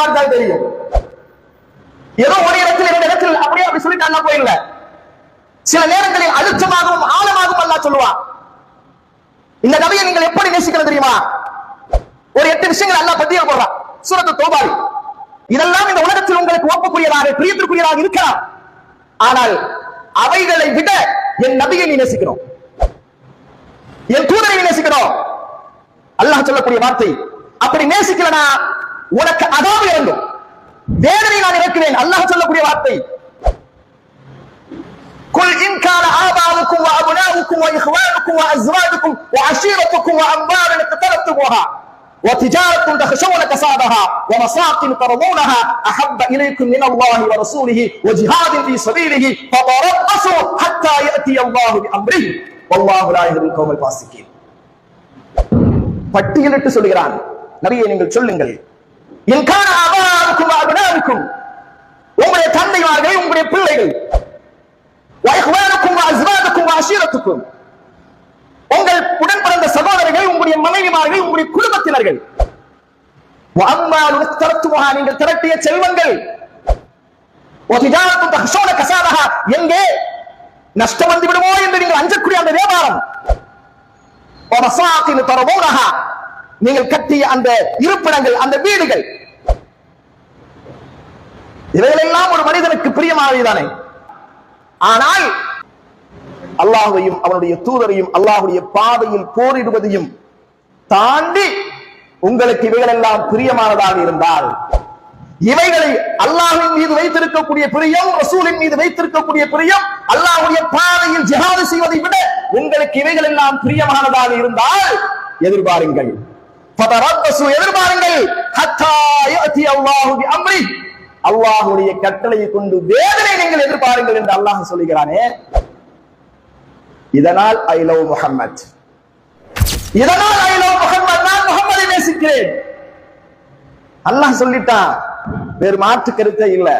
பார்த்தால் தெரியும். ஏதோ ஒரு இடத்தில் இரண்டு இடத்தில் அப்படியே அப்படி சொல்லிட்டாங்க போயிடல சில நேரங்களில் அழுத்தமாகவும் ஆழமாகவும் அல்லா சொல்லுவான் இந்த நபியை நீங்கள் எப்படி நேசிக்கிறது தெரியுமா? ஒரு எட்டு விஷயங்கள் அல்லா பத்திய போடுறான். சூரத்து தோபாரி இதெல்லாம் இந்த உலகத்தில் உங்களுக்கு ஒப்புக்குரியதாக பிரியத்திற்குரியதாக இருக்கலாம். ஆனால் அவைகளை விட என் நபியை நீ நேசிக்கிறோம். என் தூதரை நேசிக்கிறோம். அல்லாஹ் சொல்லக்கூடிய வார்த்தை. அப்படி நேசிக்கலனா உனக்கு அதாவது இறங்கும் வேதனை நான் இறக்குவேன் அல்லாஹ் சொல்லக்கூடிய வார்த்தை قل إن كان آباؤكم وأبناؤكم وإخوانكم وأزواجكم وعشيرتكم وأموال اقترفتموها وتجارة تخشون كسادها ومساكن ترضونها أحب إليكم من الله ورسوله وجهاد في سبيله فتربصوا حتى يأتي الله بأمره والله لا يهدي القوم الفاسقين பட்டியலிட்டு சொல்கிறான் நபியை நீங்கள் சொல்லுங்கள் இன்கான உங்களுடைய தந்தைமார்கள் உங்களுடைய பிள்ளைகள். அஸ்வாதுக்கும் அஷீரத்துக்கும். உங்கள் உடன் பிறந்த சகோதரர்கள் உங்களுடைய மனைவிமார்கள் உங்களுடைய குடும்பத்தினர்கள். வஅம்மாலு நீங்கள் திரட்டிய செல்வங்கள். கசாதஹா எங்கே? நஷ்டம் வந்து விடுமோ என்று நீங்கள் அஞ்சக்கூடிய அந்த வியாபாரம் நீங்கள் கட்டிய அந்த இருப்பிடங்கள் அந்த வீடுகள். இவைகளெல்லாம் ஒரு மனிதனுக்கு பிரியமானதுதானே ஆனால் அல்லாஹையும் அவனுடைய தூதரையும் அல்லாஹுடைய பாதையில் போரிடுவதையும் தாண்டி உங்களுக்கு இவைகளெல்லாம் பிரியமானதாக இருந்தால் இவைகளை அல்லாஹின் மீது வைத்திருக்கக்கூடிய பிரியம் ரசூலின் மீது வைத்திருக்கக்கூடிய பிரியம் அல்லாஹுடைய பாதையில் ஜிஹாது செய்வதை விட உங்களுக்கு இவைகள் எல்லாம் பிரியமானதாக இருந்தால் எதிர்பாருங்கள். எதிர்பாருங்கள். அல்லாஹுடைய கட்டளையை கொண்டு வேதனை நீங்கள் எதிர்பாருங்கள் என்று அல்லாஹ் சொல்லுகிறானே. இதனால் ஐ லவ் முஹம்மத் இதனால் ஐ லவ் முஹம்மத் நான் முகம்மதை நேசிக்கிறேன். அல்லாஹ் சொல்லிட்டான் வேறு மாற்று கருத்தே இல்லை.